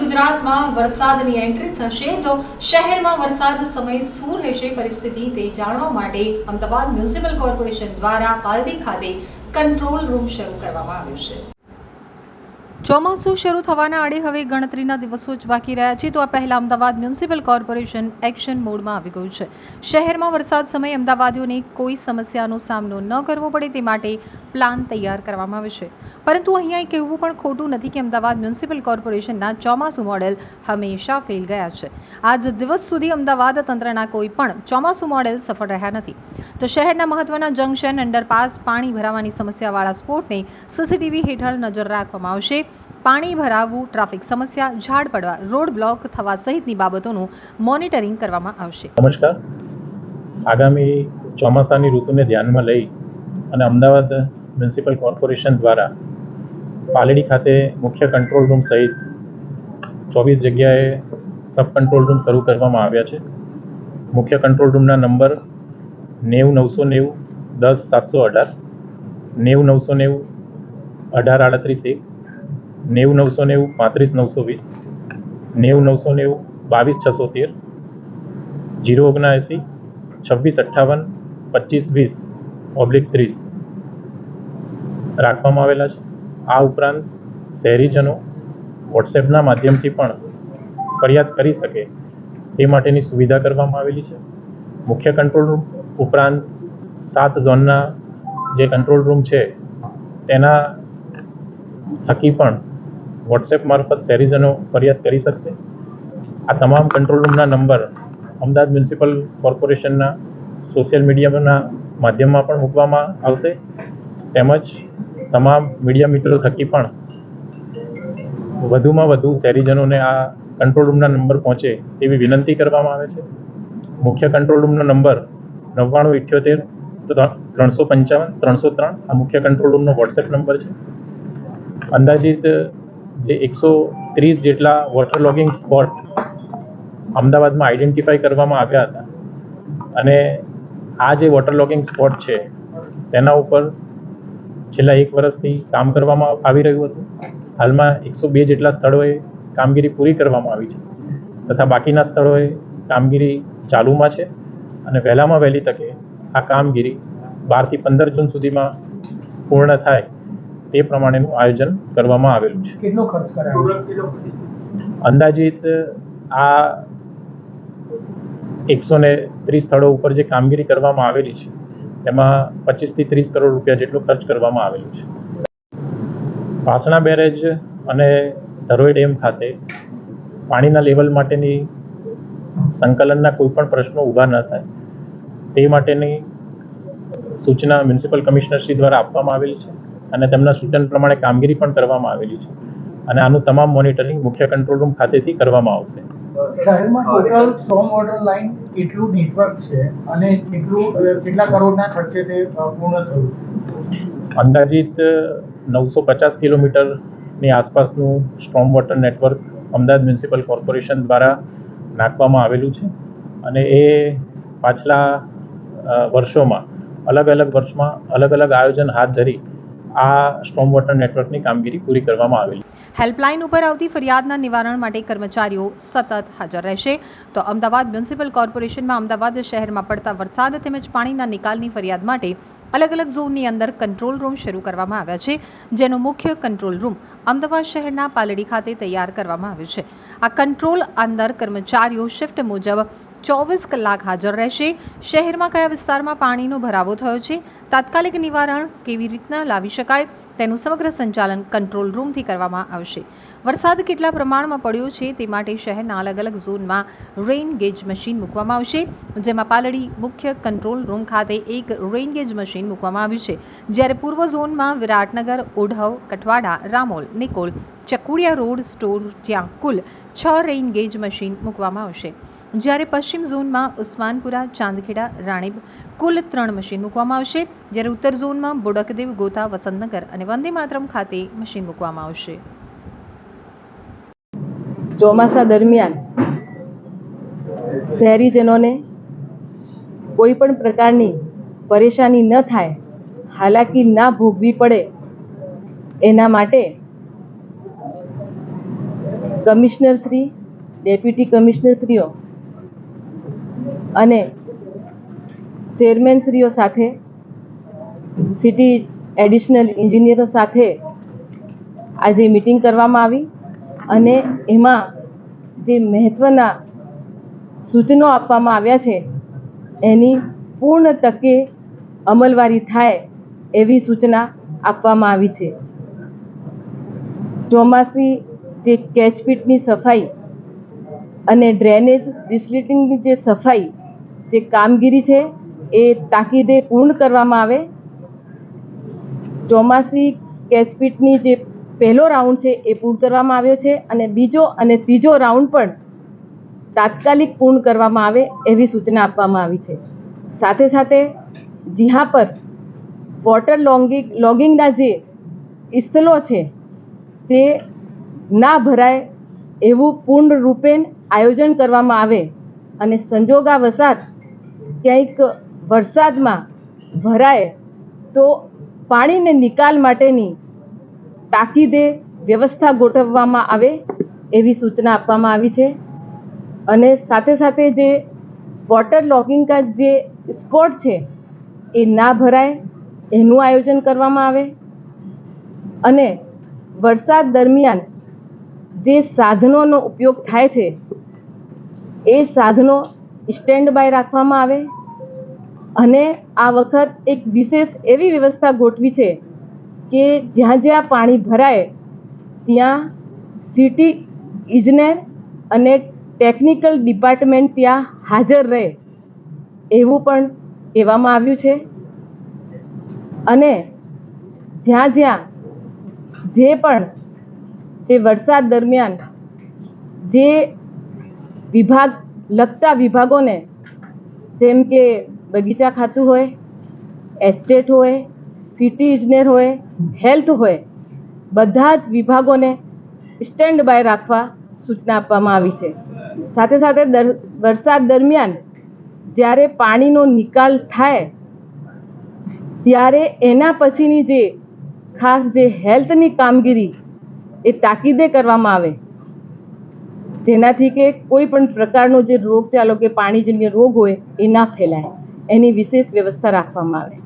ગુજરાતમાં વરસાદની એન્ટ્રી થશે તો શહેરમાં વરસાદ સમય શું રહેશે પરિસ્થિતિ તે જાણવા માટે અમદાવાદ મ્યુનિસિપલ કોર્પોરેશન દ્વારા પાલડી ખાતે કંટ્રોલ રૂમ શરૂ કરવામાં આવ્યું છે. ચોમાસું શરૂ થવાના આડે હવે ગણતરીના દિવસો જ બાકી રહ્યા છે. તો આ પહેલા અમદાવાદ મ્યુનિસિપલ કોર્પોરેશન એક્શન મોડમાં આવી ગયું છે. શહેરમાં વરસાદ સમયે અમદાવાદીઓને કોઈ સમસ્યાનો સામનો ન કરવો પડે તે માટે પ્લાન તૈયાર કરવામાં આવે છે. પરંતુ અહીંયા એ કહેવું પણ ખોટું નથી કે અમદાવાદ મ્યુનિસિપલ કોર્પોરેશનના ચોમાસું મોડેલ હંમેશા ફેલ ગયા છે. આજ દિવસ સુધી અમદાવાદ તંત્રના કોઈ પણ ચોમાસું મોડેલ સફળ રહ્યા નથી. તો શહેરના મહત્વના જંકશન અંડરપાસ પાણી ભરાવાની સમસ્યાવાળા સ્પોટને સીસીટીવી હેઠળ નજર રાખવામાં આવશે. પાણી ભરાવવું, ટ્રાફિક સમસ્યા, ઝાડ પડવા, રોડ બ્લોક થવા સહિતની બાબતોનું મોનિટરિંગ કરવામાં આવશે. નમસ્કાર. આગામી ચોમાસાની ઋતુને ધ્યાનમાં લઈ અને અમદાવાદ મ્યુનિસિપલ કોર્પોરેશન દ્વારા પાલડી ખાતે મુખ્ય કંટ્રોલ રૂમ સહિત ચોવીસ જગ્યાએ સબ કંટ્રોલ રૂમ શરૂ કરવામાં આવ્યા છે. મુખ્ય કંટ્રોલ રૂમના નંબર નેવું નવસો નેવું દસ સાતસો અઢાર, નેવું નવસો નેવું અઢાર આડત્રીસ એક નેવું નવસો નેવું, પાંત્રીસ નવસો વીસ, નેવું નવસો નેવું, બાવીસ છસો તેર, જીરો ઓગણએંસી, છવ્વીસ અઠ્ઠાવન, પચીસ વીસ, ઓબ્લિક ત્રીસ. રાખવામાં આવેલા છે. આ ઉપરાંત શહેરીજનો વોટ્સએપના માધ્યમથી પણ ફરિયાદ કરી શકે તે માટેની સુવિધા કરવામાં આવેલી છે. મુખ્ય કંટ્રોલ રૂમ ઉપરાંત સાત ઝોનના જે કંટ્રોલ રૂમ છે, તેના થકી પણ વોટ્સએપ મારફત શહેરીજનો ફરિયાદ કરી શકશે? આ તમામ કંટ્રોલ રૂમના નંબર અમદાવાદ મ્યુનિસિપલ કોર્પોરેશનના સોશિયલ મીડિયાના માધ્યમમાં પણ મૂકવામાં આવશે. તેમજ તમામ મીડિયા મિત્રો થકી પણ વધુમાં વધુ શહેરીજનોને આ કંટ્રોલ રૂમના નંબર પહોંચે તેવી વિનંતી કરવામાં આવે છે. મુખ્ય કંટ્રોલ રૂમનો નંબર નવ્વાણું ઇઠ્યોતેર ત્રણસો પંચાવન ત્રણસો ત્રણ આ મુખ્ય કંટ્રોલ રૂમનો વોટ્સએપ નંબર છે. અંદાજિત જે એકસો ત્રીસ જેટલા વોટર લોગિંગ સ્પોટ અમદાવાદમાં આઈડેન્ટિફાઈ કરવામાં આવ્યા હતા. અને આ જે વોટર લોગિંગ સ્પોટ છે, તેના ઉપર છેલ્લા એક વર્ષથી કામ કરવામાં આવી રહ્યું હતું. હાલમાં એકસો બે જેટલા સ્થળોએ કામગીરી પૂરી કરવામાં આવી છે. તથા બાકીના સ્થળોએ કામગીરી ચાલુમાં છે અને વહેલામાં વહેલી તકે આ કામગીરી બારથી પંદર જૂન સુધીમાં પૂર્ણ થાય તે પ્રમાણેનું આયોજન કરવામાં આવેલું છે. કેટલો ખર્ચ કરાયો? અંદાજિત આ એકસો ને ત્રીસ સ્થળો ઉપર જે કામગીરી કરવામાં આવેલી છે તેમાં પચીસથી ત્રીસ કરોડ રૂપિયા જેટલો ખર્ચ કરવામાં આવેલો છે. પાસણા બેરેજ અને ધરોઈ ડેમ ખાતે પાણીના લેવલ માટેની સંકલનના કોઈ પણ પ્રશ્નો ઊભા ન થાય તે માટેની સૂચના મ્યુનિસિપલ કમિશનરશ્રી દ્વારા આપવામાં આવેલી છે. અને તેમના સૂચન પ્રમાણે કામગીરી પણ કરવામાં આવેલી છે. અને આનું તમામ મોનિટરિંગ મુખ્ય કંટ્રોલ રૂમ ખાતેથી કરવામાં આવશે. શહેરમાં ટોટલ સ્ટ્રોમ વોટર લાઇન કેટલું નેટવર્ક છે અને કેટલું કેટલા કરોડના ખર્ચે તે પૂર્ણ થયું અંદાજિત નવસો પચાસ કિલોમીટરની આસપાસનું storm water network Ahmedabad municipal corporation દ્વારા નાખવામાં આવેલું છે. અને એ પાછલા વર્ષોમાં અલગ અલગ વર્ષમાં અલગ અલગ આયોજન હાથ ધરી આ સ્ટ્રોમ વોટર નેટવર્કની કામગીરી પૂરી કરવામાં આવેલી હેલ્પલાઇન ઉપર આવતી ફરિયાદના નિવારણ માટે કર્મચારીઓ સતત હાજર રહેશે. તો અમદાવાદ મ્યુનિસિપલ કોર્પોરેશનમાં અમદાવાદ શહેરમાં પડતા વરસાદ તેમજ પાણીના નિકાલની ફરિયાદ માટે અલગ અલગ ઝોનની અંદર કંટ્રોલ રૂમ શરૂ કરવામાં આવ્યા છે, જેનો મુખ્ય કંટ્રોલ રૂમ અમદાવાદ શહેરના પાલડી ખાતે તૈયાર કરવામાં આવ્યો છે. આ કંટ્રોલ અંદર કર્મચારીઓ શિફ્ટ મુજબ ચોવીસ કલાક હાજર રહેશે. શહેરમાં કયા વિસ્તારમાં પાણીનો ભરાવો થયો છે? તાત્કાલિક નિવારણ કેવી રીતના લાવી શકાય? તેનું સમગ્ર સંચાલન કંટ્રોલ રૂમથી કરવામાં આવશે. વરસાદ કેટલા પ્રમાણમાં પડ્યો છે તે માટે શહેરના અલગ અલગ ઝોનમાં રેઇન ગેજ મશીન મૂકવામાં આવશે, જેમાં પાલડી મુખ્ય કંટ્રોલ રૂમ ખાતે એક રેઇન ગેજ મશીન મૂકવામાં આવ્યું છે. જ્યારે પૂર્વ ઝોનમાં વિરાટનગર, ઓઢવ, કઠવાડા, રામોલ, નિકોલ, ચકુડિયા રોડ સ્ટોર જ્યાં કુલ છ રેઇન ગેજ મશીન મૂકવામાં આવશે. જ્યારે પશ્ચિમ ઝોનમાં ઉસ્માનપુરા, ચાંદખેડા, રાણીબ કુલ ત્રણ મશીન મૂકવામાં આવશે. જ્યારે ઉત્તર ઝોનમાં બોડકદેવ, ગોતા, વસંતનગર અને વંદે માતરમ ખાતે મશીન મૂકવામાં આવશે. ચોમાસા દરમિયાન શહેરીજનોને કોઈ પણ પ્રકારની પરેશાની ન થાય, હાલાકી ના ભોગવી પડે એના માટે કમિશનરશ્રી, ડેપ્યુટી કમિશનરશ્રીઓ અને ચેરમેનશ્રીઓ સાથે, સિટી એડિશનલ એન્જિનિયરો સાથે આજે મિટિંગ કરવામાં આવી અને એમાં જે મહત્ત્વના સૂચનો આપવામાં આવ્યા છે, એની પૂર્ણ તકે અમલવારી થાય એવી સૂચના આપવામાં આવી છે. ચોમાસી જે કેચપીટની સફાઈ અને ડ્રેનેજ ડિસ્લિટિંગની જે સફાઈ જે કામગીરી છે એ તાકીદે પૂર્ણ કરવામાં આવે. ચોમાસી કેચપીટની જે પહેલો રાઉન્ડ છે એ પૂર્ણ કરવામાં આવ્યો છે અને બીજો અને ત્રીજો રાઉન્ડ પણ તાત્કાલિક પૂર્ણ કરવામાં આવે એવી સૂચના આપવામાં આવી છે. સાથે સાથે જીહા પર વોટર લોંગિંગ, લોગિંગના જે સ્થળો છે તે ના ભરાય એવું પૂર્ણ રૂપેણ આયોજન કરવામાં આવે અને સંજોગાવસાત ક્યાંક વરસાદમાં ભરાય તો પાણીને નિકાલ માટેની તાકીદે વ્યવસ્થા ગોઠવવામાં આવે એવી સૂચના આપવામાં આવી છે. અને સાથે સાથે જે વોટર લોગિંગ કા જે સ્પોટ છે એ ના ભરાય એનું આયોજન કરવામાં આવે. અને વરસાદ દરમિયાન જે સાધનોનો ઉપયોગ થાય છે એ સાધનો સ્ટેન્ડ બાય રાખવામાં આવે. અને આ વખત એક વિશેષ એવી વ્યવસ્થા ગોઠવી છે કે જ્યાં જ્યાં પાણી ભરાય, ત્યાં સિટી ઇજનેર અને ટેકનિકલ ડિપાર્ટમેન્ટ ત્યાં હાજર રહે એવું પણ કહેવામાં આવ્યું છે. અને જ્યાં જ્યાં જે પણ જે વરસાદ દરમિયાન જે વિભાગ લગતા વિભાગોને, જેમ કે બગીચા ખાતું હોય, એસ્ટેટ હોય, સિટી ઇજનેર હોય, હેલ્થ હોય, બધા જ વિભાગોને સ્ટેન્ડ બાય રાખવા સૂચના આપવામાં આવી છે. સાથે સાથે દર, વરસાદ દરમિયાન જ્યારે પાણીનો નિકાલ થાય, ત્યારે એના પછીની જે ખાસ જે હેલ્થની કામગીરી એ તાકીદે કરવામાં આવે. જેનાથી કે કોઈ પણ પ્રકારનો જે રોગચાલો કે પાણીજન્ય રોગ હોય એ ના ફેલાય. એની વિશેષ વ્યવસ્થા રાખવામાં આવે.